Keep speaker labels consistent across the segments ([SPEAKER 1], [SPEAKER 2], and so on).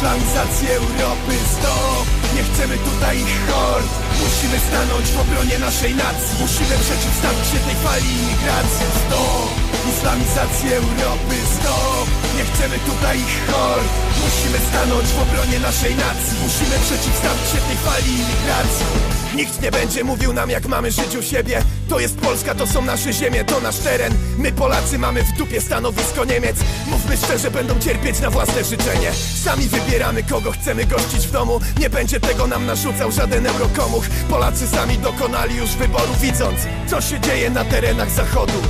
[SPEAKER 1] Islamizację Europy stop. Nie chcemy tutaj ich hord Musimy stanąć w obronie naszej nacji. Musimy przeciwstawić się tej fali imigracji Stop. Islamizację Europy stop. Nie chcemy tutaj ich hord Musimy stanąć w obronie naszej nacji. Musimy przeciwstawić się tej fali imigracji Nikt nie będzie mówił nam jak mamy żyć u siebie. To jest Polska, to są nasze ziemie, to nasz teren. My Polacy mamy w dupie stanowisko Niemiec. Mówmy szczerze, będą cierpieć na własne życzenie. Sami wybieramy kogo chcemy gościć w domu. Nie będzie tego nam narzucał żaden eurokomuch. Polacy sami dokonali już wyboru widząc Co się dzieje na terenach zachodu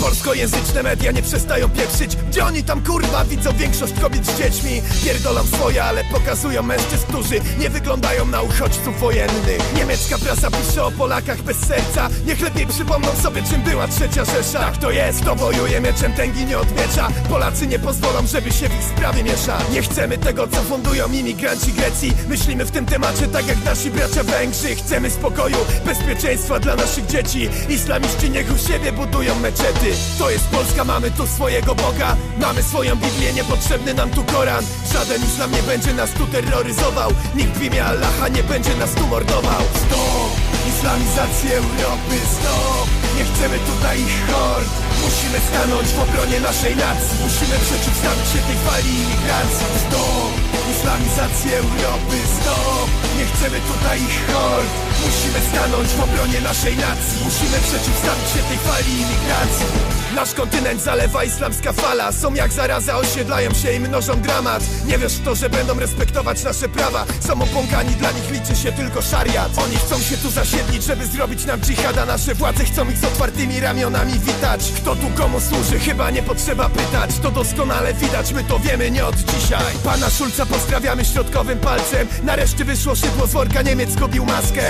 [SPEAKER 1] Polskojęzyczne media nie przestają pieprzyć. Gdzie oni tam kurwa widzą większość kobiet z dziećmi? Pierdolą swoje, ale pokazują mężczyzn, którzy nie wyglądają na uchodźców wojennych. Niemiecka prasa pisze o Polakach bez serca. Niech lepiej przypomną sobie czym była trzecia Rzesza. Tak to jest, kto wojuje mieczem tęgi nie odwiecza Polacy nie pozwolą, żeby się w ich sprawy mieszać Nie chcemy tego, co fundują imigranci Grecji. Myślimy w tym temacie tak jak nasi bracia Węgrzy. Chcemy spokoju, bezpieczeństwa dla naszych dzieci. Islamiści niech u siebie budują meczety To jest Polska, mamy tu swojego Boga. Mamy swoją Biblię, niepotrzebny nam tu Koran. Żaden islam nie będzie nas tu terroryzował. Nikt w imię Allaha nie będzie nas tu mordował. Stop! Islamizację Europy, stop! Nie chcemy tutaj ich hord. Musimy stanąć w obronie naszej nacji. Musimy przeciwstawić się tej fali imigracji. Stop! Islamizację Europy, stop! Nie chcemy tutaj ich hord Musimy stanąć w obronie naszej nacji. Musimy przeciwstawić się tej fali imigracji. Nasz kontynent zalewa islamska fala. Są jak zaraza, osiedlają się i mnożą dramat. Nie wiesz w to, że będą respektować nasze prawa? Są opąkani, dla nich liczy się tylko szariat. Oni chcą się tu zasiedlić, żeby zrobić nam dżihada Nasze władze chcą ich z otwartymi ramionami witać. Kto tu komu służy, chyba nie potrzeba pytać. To doskonale widać, my to wiemy nie od dzisiaj. Pana Szulca pozdrawiamy środkowym palcem. Nareszcie wyszło szydło z worka, Niemiec zgubił maskę.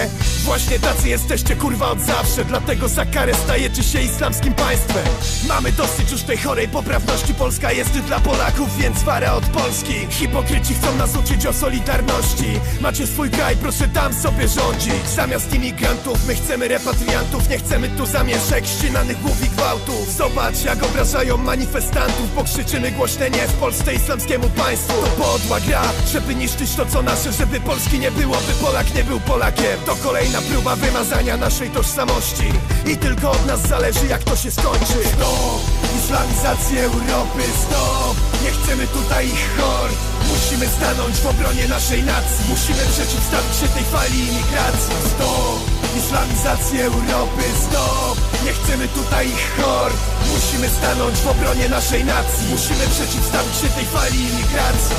[SPEAKER 1] Właśnie tacy jesteście kurwa od zawsze. Dlatego za karę stajecie się islamskim państwem. Mamy dosyć już tej chorej poprawności. Polska jest dla Polaków, więc wara od Polski. Hipokryci chcą nas uczyć o solidarności. Macie swój kraj, proszę tam sobie rządzić. Zamiast imigrantów my chcemy repatriantów. Nie chcemy tu zamieszek, ścinanych głów i gwałtów. Zobacz jak obrażają manifestantów Bo krzyczymy głośne nie w Polsce islamskiemu państwu. To podła gra, żeby niszczyć to co nasze Żeby Polski nie było, by Polak nie był Polakiem. To kolejna próba wymazania naszej tożsamości. I tylko od nas zależy jak to się skończy. Stop! Islamizację Europy, stop! Nie chcemy tutaj ich hord Musimy stanąć w obronie naszej nacji. Musimy przeciwstawić się tej fali imigracji. Stop! Islamizację Europy, stop! Nie chcemy tutaj ich hord Musimy stanąć w obronie naszej nacji. Musimy przeciwstawić się tej fali imigracji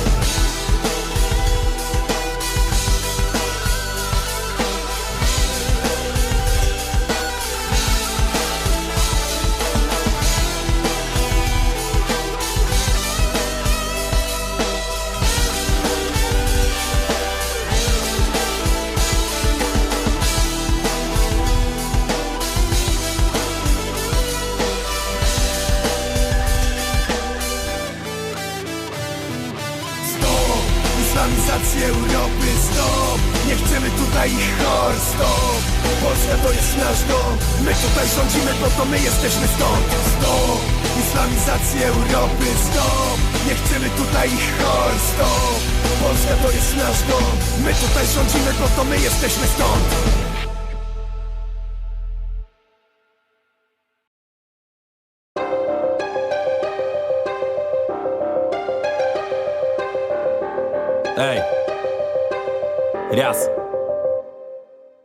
[SPEAKER 1] Stop! Islamizację Europy, stop! Nie chcemy tutaj ich hor, stop! Polska to jest nasz dom My tutaj rządzimy, bo to my jesteśmy stąd Stop! Islamizację Europy, stop! Nie chcemy tutaj ich hor, stop! Polska to jest nasz dom My tutaj rządzimy, bo to my jesteśmy stąd
[SPEAKER 2] Ej, raz.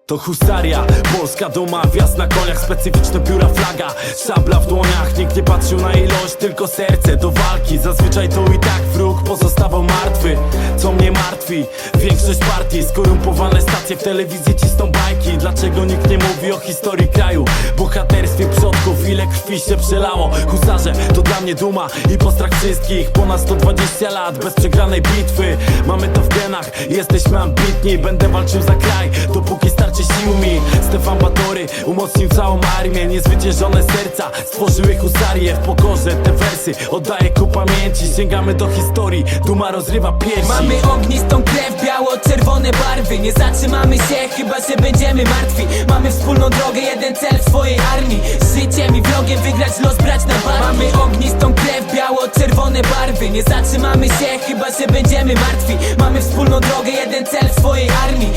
[SPEAKER 2] To husaria, Polska duma, wjazd na koniach, specyficzne pióra flaga. Szabla w dłoniach, nikt nie patrzył na ilość, tylko serce do walki. Zazwyczaj to i tak wróg pozostawał martwy Co mnie martwi, większość partii Skorumpowane stacje w telewizji cisną bajki. Dlaczego nikt nie mówi o historii kraju, bohaterstwie przodków? Ile krwi się przelało, husarze to dla mnie duma I postrach wszystkich, ponad 120 lat bez przegranej bitwy. Mamy to w genach, jesteśmy ambitni Będę walczył za kraj, dopóki starczy sił mi Stefan Batory umocnił całą armię Niezwyciężone serca. Stworzyły husarię W pokorze te wersy oddaję ku pamięci. Sięgamy do historii, duma rozrywa piersi.
[SPEAKER 3] Mamy ognistą krew, biało-czerwone barwy. Nie zatrzymamy się, chyba że będziemy martwi. Mamy wspólną drogę, jeden cel w swojej armii. Z Życiem i wrogiem wygrać los, brać na barki. Mamy ognistą krew, biało-czerwone barwy. Nie zatrzymamy się, chyba że będziemy martwi. Mamy wspólną drogę, jeden cel w swojej armii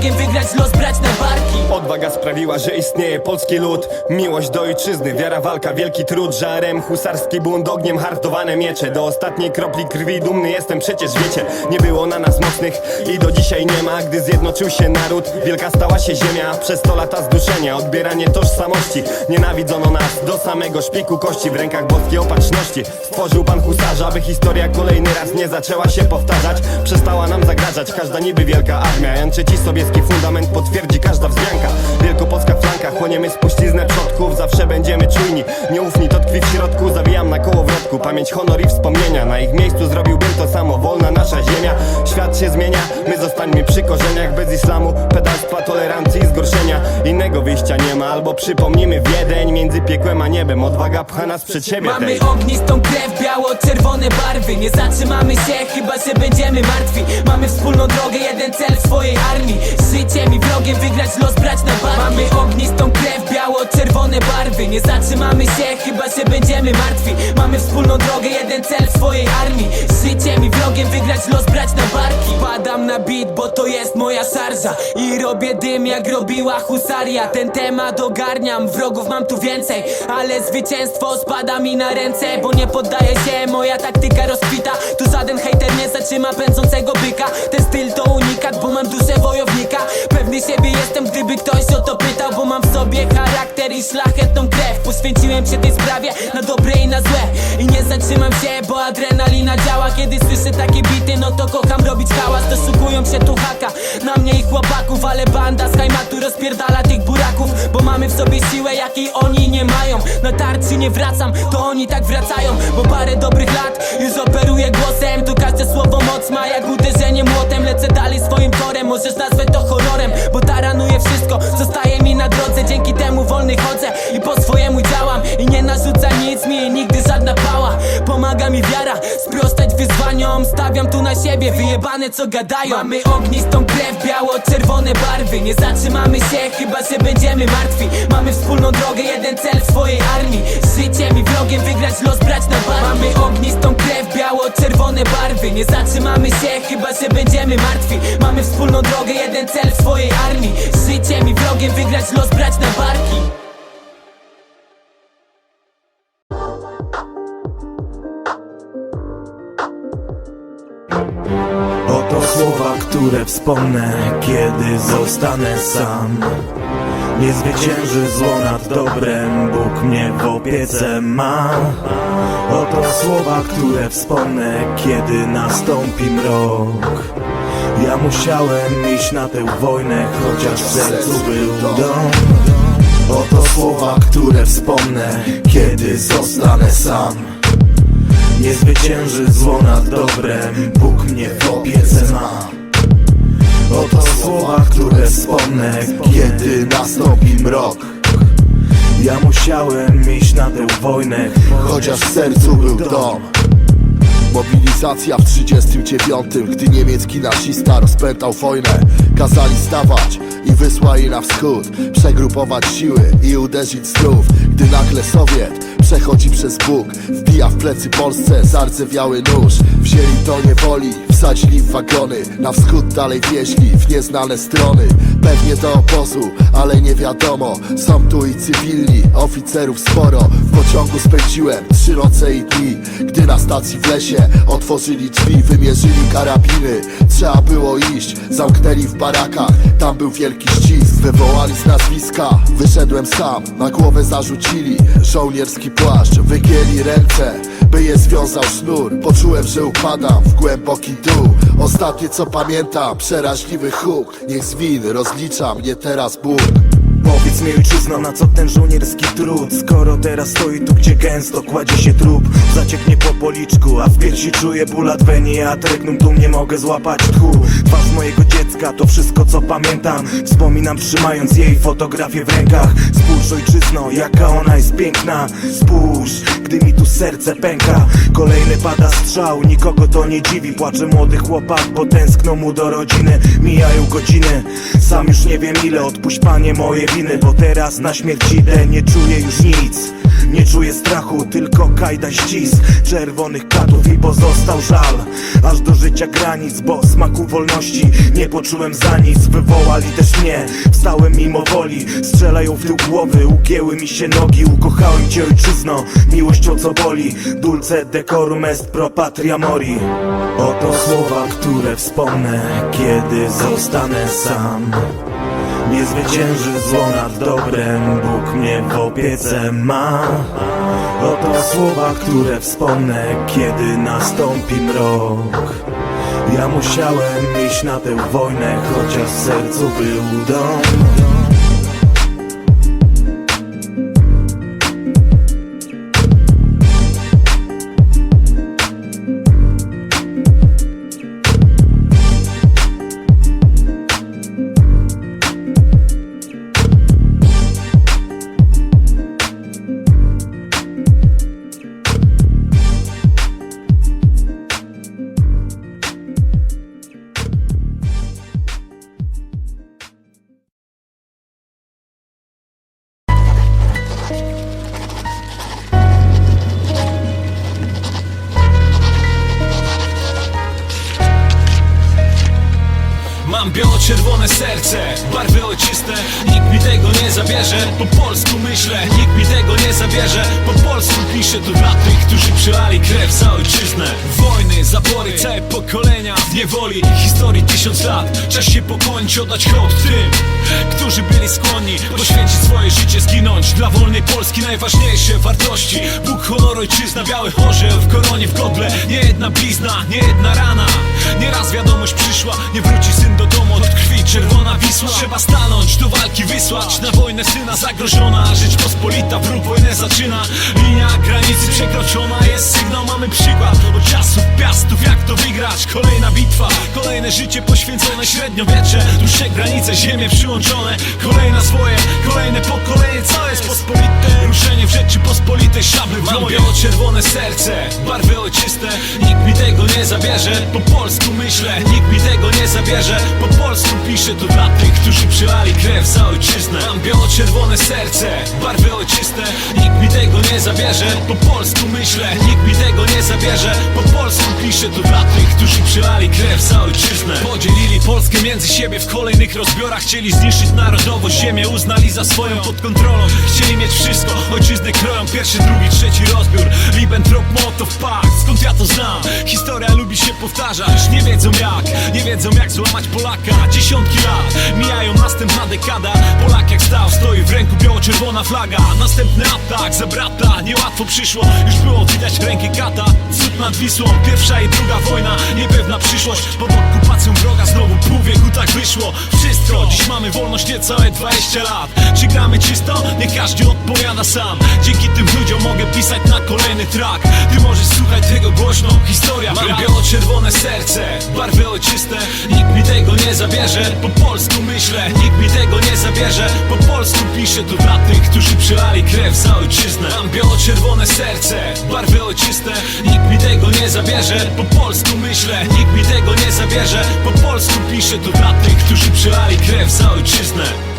[SPEAKER 3] Wrogiem wygrać los, brać na barki.
[SPEAKER 4] Odwaga sprawiła, że istnieje polski lud. Miłość do ojczyzny, wiara, walka, wielki trud. Żarem husarski bunt, ogniem hartowane miecze. Do ostatniej kropli krwi dumny jestem przecież wiecie Nie było na nas mocnych. I do dzisiaj nie ma Gdy zjednoczył się naród, wielka stała się ziemia Przez sto lata zduszenia, odbieranie tożsamości. Nienawidzono nas do samego szpiku kości W rękach boskiej opatrzności. Stworzył pan husarza, aby historia kolejny raz nie zaczęła się powtarzać. Przestała nam zagrażać każda niby wielka armia. Jęczy ci sobieski fundament potwierdzi każda wzmianka. Wielkopolska flanka, chłoniemy spuściznę przodków Zawsze będziemy czujni, nieufni to tkwi w środku Zawijam na kołowrotku, pamięć, honor i wspomnienia Na ich miejscu zrobiłbym to samo, wolna nasza ziemia Świat się zmienia, my zostańmy przy korzeniach Bez islamu, pedalstwa, tolerancji i zgorszenia. Innego wyjścia nie ma, albo przypomnimy Wiedeń Między piekłem a niebem, odwaga pcha nas przed siebie
[SPEAKER 3] Mamy
[SPEAKER 4] tej.
[SPEAKER 3] ognistą krew, biało-czerwone barwy. Nie zatrzymamy się, chyba że będziemy martwi. Mamy wspólną drogę, jeden cel w swojej armii. Życiem i wrogiem wygrać los, brać na barki. Mamy ognistą krew, biało-czerwone barwy. Nie zatrzymamy się, chyba że będziemy martwi. Mamy wspólną drogę, jeden cel w swojej armii. Życiem i wrogiem wygrać los, brać na barki. Padam na beat, bo to jest moja szarża. I robię dym jak robiła husaria. Ten temat ogarniam, wrogów mam tu więcej. Ale zwycięstwo spada mi na ręce Bo nie poddaje się, moja taktyka rozkwita. Tu żaden hejter nie zatrzyma pędzącego byka. Ten styl to unikat, bo mam duszę wojownika. Pewny siebie jestem, gdyby ktoś o to pytał Bo mam sobie charakter i szlachetną krew. Poświęciłem się tej sprawie na dobre i na złe. I nie zatrzymam się, bo adrenalina działa. Kiedy słyszę takie bity, no to kocham robić hałas. Doszukują się tu haka na mnie i chłopaków Ale banda z Haimatu rozpierdala tych buraków. Bo mamy w sobie siłę, jakiej oni nie mają. Na tarczy nie wracam, to oni tak wracają. Bo parę dobrych lat już operuję głosem. Tu każde słowo moc ma jak uderzenie młotem. Lecę dalej swoim torem, możesz nazwać to horrorem. Bo taranuję wszystko, zostaje mi na drodze Dzięki temu wolny chodzę i po swojemu działam. I nie narzuca nic mi, nigdy żadna pała. Pomaga mi wiara, sprostać wyzwaniom. Stawiam tu na siebie, wyjebane co gadają. Mamy ognistą krew, biało-czerwone barwy. Nie zatrzymamy się, chyba że będziemy martwi. Mamy wspólną drogę, jeden cel w swojej armii. Z Życiem i wrogiem wygrać los, brać na barki Mamy ognistą krew, biało-czerwone barwy. Nie zatrzymamy się, chyba że będziemy martwi. Mamy wspólną drogę, jeden cel w swojej armii. Z Życiem i wrogiem wygrać los, brać na barki.
[SPEAKER 5] Oto słowa, które wspomnę, kiedy zostanę sam Nie zwycięży zło nad dobrem, Bóg mnie w opiece ma. Oto słowa, które wspomnę, kiedy nastąpi mrok. Ja musiałem iść na tę wojnę, chociaż w sercu był dom. Oto słowa, które wspomnę, kiedy zostanę sam. Nie zwycięży zło nad dobrem Bóg mnie w opiece ma Oto słowa, które wspomnę Kiedy nastąpi mrok. Ja musiałem iść na tę wojnę
[SPEAKER 6] chociaż w sercu był dom. Mobilizacja w 39, gdy niemiecki nazista rozpętał wojnę. Kazali stawać i wysłali na wschód Przegrupować siły i uderzyć znów Gdy nagle Sowiet przechodzi przez Bóg Wbija w plecy Polsce zardzewiały nóż. Wzięli do niewoli, wsadzili w wagony. Na wschód dalej wieźli w nieznane strony. Pewnie do obozu, ale nie wiadomo. Są tu i cywilni, oficerów sporo. W pociągu spędziłem trzy noce i dni Gdy na stacji w lesie otworzyli drzwi Wymierzyli karabiny, trzeba było iść Zamknęli w barakach, tam był wielki ścisk Wywołali z nazwiska, wyszedłem sam Na głowę zarzucili żołnierski płaszcz. Wygięli ręce, by je związał sznur. Poczułem, że upadam w głęboki dół. Ostatnie co pamiętam, przeraźliwy huk. Niech z win rozlicza mnie teraz Bóg
[SPEAKER 5] Powiedz mi ojczyzno, na co ten żołnierski trud? Skoro teraz stoi tu, gdzie gęsto kładzie się trup Zacieknie po policzku, a w piersi czuję ból A trygnum tu nie mogę złapać tchu. Twarz mojego dziecka, to wszystko co pamiętam. Wspominam trzymając jej fotografię w rękach. Spójrz ojczyzno, jaka ona jest piękna. Spójrz, gdy mi tu serce pęka. Kolejny pada strzał, nikogo to nie dziwi. Płacze młody chłopak, bo tęskno mu do rodziny. Mijają godziny, sam już nie wiem ile. Odpuść panie moje winy, bo teraz na śmierć idę Nie czuję już nic. Nie czuję strachu, tylko kajda ścisk. Czerwonych katów i pozostał żal. Aż do życia granic, bo smaku wolności Nie poczułem za nic, wywołali też mnie Wstałem mimo woli, strzelają w tył głowy Ugięły mi się nogi, ukochałem cię ojczyzno Miłością co boli, dulce decorum est pro patria mori. Oto słowa, które wspomnę, kiedy zostanę sam nie zwycięży zło nad dobrem, Bóg mnie w opiece ma. Oto słowa, które wspomnę, kiedy nastąpi mrok. Ja musiałem iść na tę wojnę, chociaż w sercu był dom
[SPEAKER 2] Mam biało-czerwone serce, barwy ojczyste Nikt mi tego nie zabierze, po polsku myślę. Nikt mi tego nie zabierze, po polsku piszę To dla tych, którzy przelali krew za ojczyznę. Wojny, zabory, całe pokolenia w niewoli. Historii tysiąc lat, czas się pokończyć Oddać hołd tym, którzy byli skłonni Poświęcić swoje życie, zginąć Dla wolnej Polski. Najważniejsze wartości. Bóg, honor, ojczyzna, biały orzeł W koronie, w godle, nie jedna blizna Nie jedna rana, nieraz wiadomość przyszła Nie wróci syn do domu od krwi czerwona Wisła. Trzeba stanąć, do walki wysłać. Na wojnę syna zagrożona Rzeczpospolita, wróg wojnę zaczyna. Linia granicy przekroczona Jest sygnał, mamy przykład. Od czasów piastów, jak to wygrać życie poświęcone Średniowiecze, dłuższe granice Ziemie przyłączone, kolejna zwoje Kolejne pokolenie, co jest pospolite Ruszenie w Rzeczypospolitej, szably w Mam biało-czerwone serce, barwy ojczyste. Nikt mi tego nie zabierze Po polsku myślę, nikt mi tego nie zabierze Po polsku piszę to dla tych, którzy przelali krew za ojczyznę. Mam biało-czerwone serce, barwy ojczyste. Nikt mi tego nie zabierze Po polsku myślę, nikt mi tego nie zabierze Po polsku piszę to dla tych, którzy przelali krew za ojczyznę Podzielili Polskę między siebie w kolejnych rozbiorach. Chcieli zniszczyć narodowość, ziemię uznali za swoją pod kontrolą. Chcieli mieć wszystko, ojczyznę kroją. Pierwszy, drugi, trzeci rozbiór. Ribbentrop, Motow, Pakt Skąd ja to znam? Się powtarzać Nie wiedzą jak, nie wiedzą jak złamać Polaka. Dziesiątki lat, mijają następna dekada. Polak jak stał, stoi w ręku biało-czerwona flaga. Następny atak za brata. Niełatwo przyszło, już było widać rękę kata. Cud nad Wisłą, pierwsza i druga wojna. Niepewna przyszłość, pod okupacją wroga. Znowu pół wieku tak wyszło. Wszystko, dziś mamy wolność niecałe 20 lat. Czy gramy czysto? Nie każdy odpowiada sam. Dzięki tym ludziom mogę pisać na kolejny track. Ty możesz słuchać tego głośno, historia Mam biało-czerwone serce, barwy ojczyste. Nikt mi tego nie zabierze, po polsku myślę. Nikt mi tego nie zabierze, po polsku piszę To dla tych, którzy przelali krew za ojczyznę. Mam biało-czerwone serce, barwy ojczyste. Nikt mi tego nie zabierze, po polsku myślę. Nikt mi tego nie zabierze, po polsku piszę To dla tych, którzy przelali krew za ojczyznę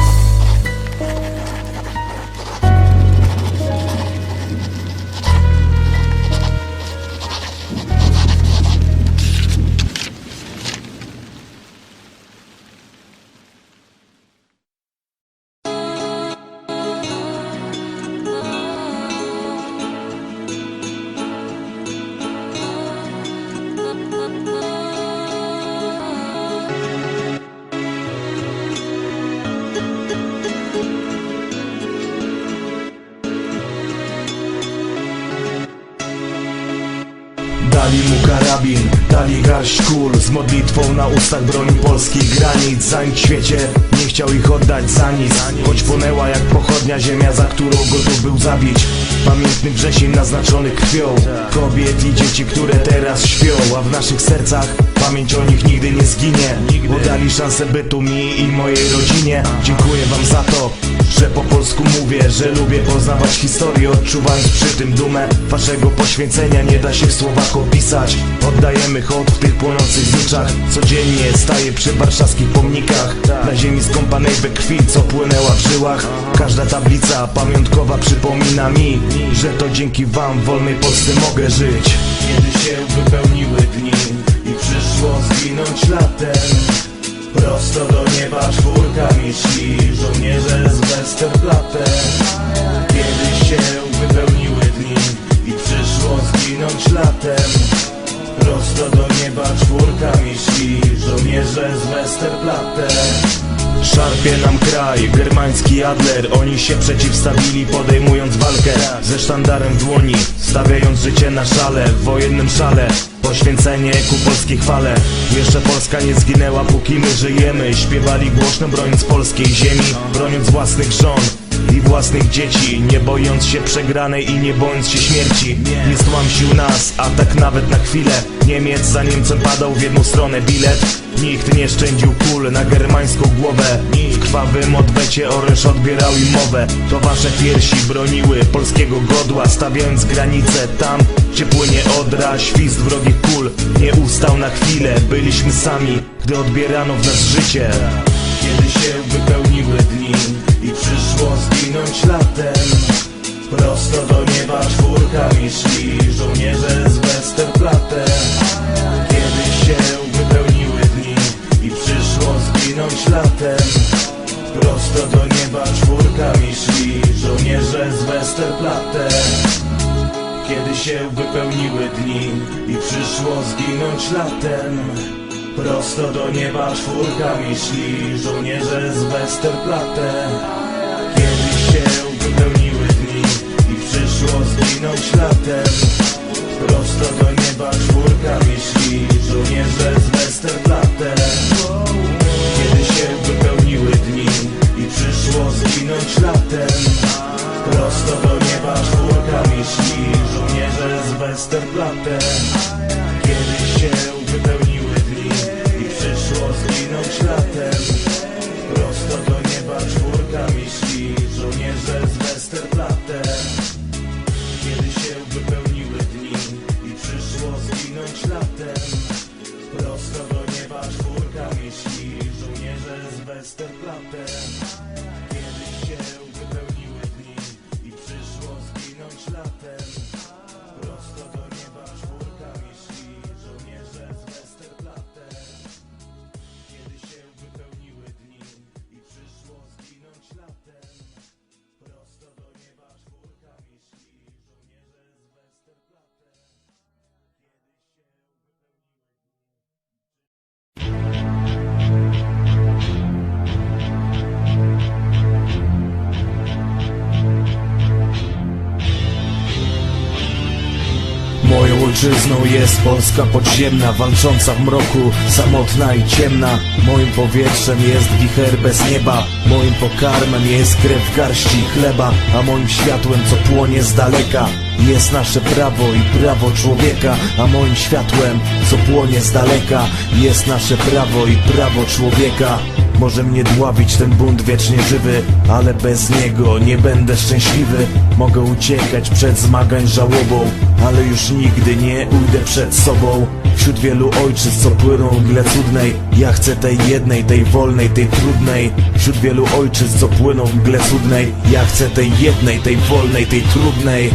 [SPEAKER 5] modlitwą na ustach broni polskich granic. Za nic w świecie nie chciał ich oddać za nic Choć płonęła jak pochodnia ziemia, za którą gotów był zabić. Pamiętny wrzesień naznaczony krwią Kobiet i dzieci, które teraz śpią A w naszych sercach pamięć o nich nigdy nie zginie. Bo dali szansę bytu mi i mojej rodzinie. Dziękuję wam za to, że po polsku mówię Że lubię poznawać historię, odczuwając przy tym dumę. Waszego poświęcenia nie da się w słowach opisać. Oddajemy hołd w tych płonących zniczach Codziennie staję przy warszawskich pomnikach. Na ziemi skąpanej we krwi, co płynęła w żyłach. Każda tablica pamiątkowa przypomina mi Że to dzięki wam w wolnej Polsce mogę żyć. Kiedy się wypełniły dni przyszło zginąć latem. Prosto do nieba czwórkami szli żołnierze z Westerplatte Kiedy się wypełniły dni i przyszło zginąć latem. Prosto do nieba czwórkami szli żołnierze z Westerplatte Szarpie nam kraj, germański Adler. Oni się przeciwstawili podejmując walkę Ze sztandarem w dłoni, stawiając życie na szale W wojennym szale, poświęcenie ku polskiej chwale. Jeszcze Polska nie zginęła póki my żyjemy. Śpiewali głośno broniąc polskiej ziemi Broniąc własnych żon własnych dzieci Nie bojąc się przegranej i nie bojąc się śmierci. Nie stłamsił nas, a tak nawet na chwilę. Niemiec za Niemcem padał w jedną stronę bilet. Nikt nie szczędził kul na germańską głowę. W krwawym odwecie oręż odbierał im mowę. To wasze piersi broniły polskiego godła. Stawiając granice tam, gdzie płynie odra Świst wrogich kul nie ustał na chwilę. Byliśmy sami, gdy odbierano w nas życie Kiedy się wypełniły dni i przyszło zginąć latem. Prosto do nieba czwórkami szli żołnierze z Westerplatte. Kiedy się wypełniły dni i przyszło zginąć latem. Prosto do nieba czwórkami szli żołnierze z Westerplatte. Kiedy się wypełniły dni i przyszło zginąć latem Prosto do nieba czwórkami szli żołnierze z Westerplatte. Kiedy się wypełniły dni i przyszło zginąć latem Prosto do nieba czwórkami szli żołnierze z Westerplatte. Kiedy się wypełniły dni i przyszło zginąć latem Prosto do nieba czwórkami szli żołnierze z Westerplatte ojczyzną jest Polska podziemna, walcząca w mroku, samotna i ciemna. Moim powietrzem jest wicher bez nieba, moim pokarmem jest krew garści chleba, a moim światłem, co płonie z daleka, jest nasze prawo i prawo człowieka, a moim światłem, co płonie z daleka, jest nasze prawo i prawo człowieka. Może mnie dławić ten bunt wiecznie żywy Ale bez niego nie będę szczęśliwy. Mogę uciekać przed zmagań żałobą Ale już nigdy nie ujdę przed sobą. Wśród wielu ojczyzn, co płyną w mgle cudnej Ja chcę tej jednej, tej wolnej, tej trudnej. Wśród wielu ojczyzn, co płyną w mgle cudnej Ja chcę tej jednej, tej wolnej, tej trudnej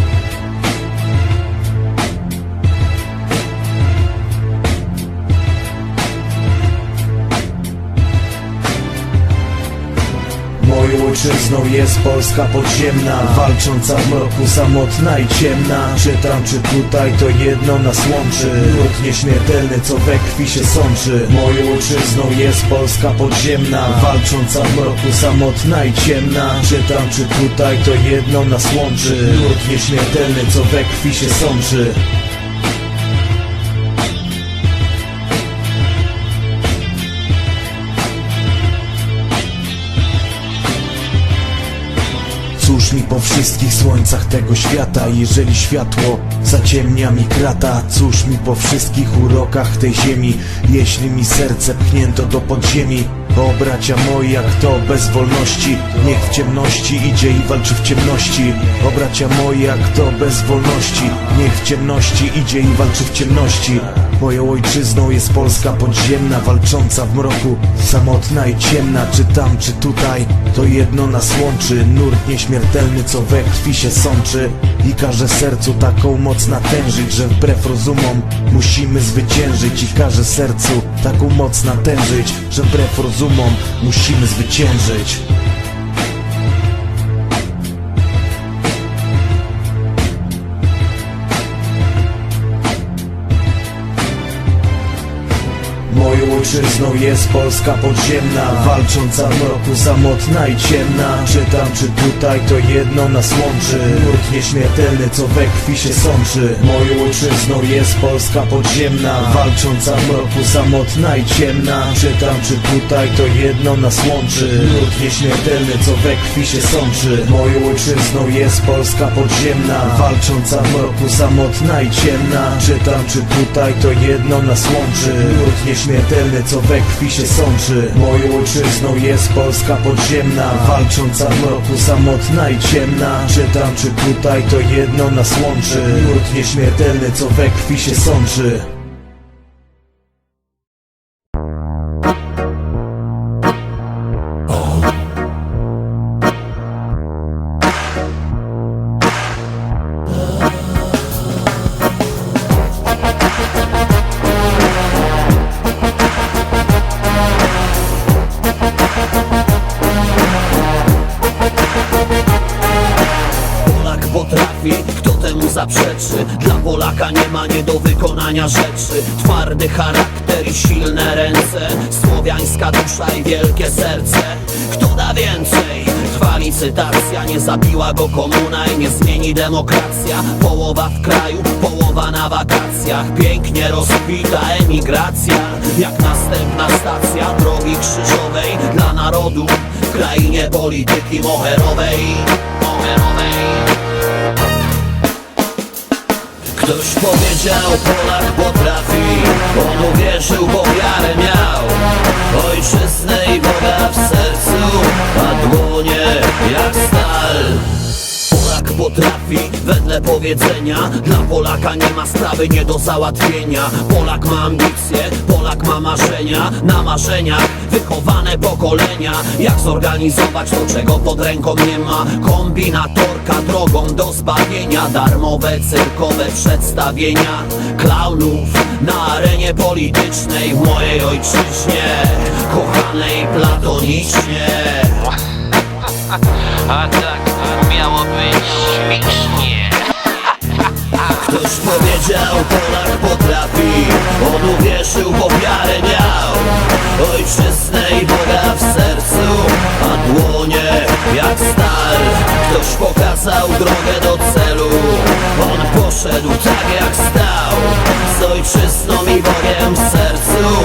[SPEAKER 5] ojczyzną jest Polska podziemna Walcząca w mroku, samotna i ciemna. Czy tam, czy tutaj, to jedno nas łączy. Lud nieśmiertelny, co we krwi się sączy. Moją ojczyzną jest Polska podziemna Walcząca w mroku, samotna i ciemna. Czy tam, czy tutaj, to jedno nas łączy. Lud nieśmiertelny, co we krwi się sączy wszystkich słońcach tego świata. Jeżeli światło zaciemnia mi krata Cóż mi po wszystkich urokach tej ziemi? Jeśli mi serce pchnięto do podziemi o bracia moi, jak to bez wolności. Niech w ciemności idzie i walczy w ciemności. O bracia moi, jak to bez wolności. Niech w ciemności idzie i walczy w ciemności Moją ojczyzną jest Polska podziemna Walcząca w mroku, samotna i ciemna Czy tam, czy tutaj, to jedno nas łączy. Nurt nieśmiertelny, co we krwi się sączy. I każe sercu taką moc natężyć Że wbrew rozumom musimy zwyciężyć. I każe sercu taką moc natężyć Że wbrew rozumom musimy zwyciężyć Moją ojczyzną jest Polska podziemna Walcząca w mroku, samotna i ciemna. Czy tam, czy tutaj, to jedno nas łączy. Nurt nieśmiertelny, co we krwi się sączy. Moją ojczyzną jest Polska podziemna Walcząca w mroku, samotna i ciemna. Czy tam, czy tutaj, to jedno nas łączy. Nurt nieśmiertelny, co we krwi się sączy. Moją ojczyzną jest Polska podziemna Walcząca w mroku, samotna i ciemna. Czy tam, czy tutaj, to jedno nas łączy. Nurt nieśmiertelny, co we krwi się sączy. Moją ojczyzną jest Polska podziemna Walcząca w mroku, samotna i ciemna. Czy tam, czy tutaj, to jedno nas łączy. Nurt nieśmiertelny, co we krwi się sączy
[SPEAKER 7] Polaka nie ma nie do wykonania rzeczy. Twardy charakter i silne ręce. Słowiańska dusza i wielkie serce. Kto da więcej? Trwa licytacja, nie zabiła go komuna i nie zmieni demokracja. Połowa w kraju, połowa na wakacjach. Pięknie rozkwita emigracja. Jak następna stacja drogi krzyżowej Dla narodu w krainie polityki moherowej. Moherowej Ktoś powiedział, Polak potrafi. On uwierzył, bo wiarę miał. Ojczyznę i Boga w sercu A dłonie jak stal Polak potrafi, wedle powiedzenia Dla Polaka nie ma sprawy nie do załatwienia. Polak ma ambicje, Polak ma marzenia. Na marzeniach wychowane pokolenia. Jak zorganizować to, czego pod ręką nie ma? Kombinatorka drogą do zbawienia. Darmowe cyrkowe przedstawienia Klaunów na arenie politycznej W mojej ojczyźnie, kochanej platonicznie
[SPEAKER 8] A tak miało być śmiesznie.
[SPEAKER 7] Ktoś powiedział, Polak potrafi. On uwierzył, bo wiarę miał. Ojczyznę i Boga w sercu A dłonie jak stal. Ktoś pokazał drogę do celu. On poszedł tak jak stał. Z ojczyzną i Bogiem w sercu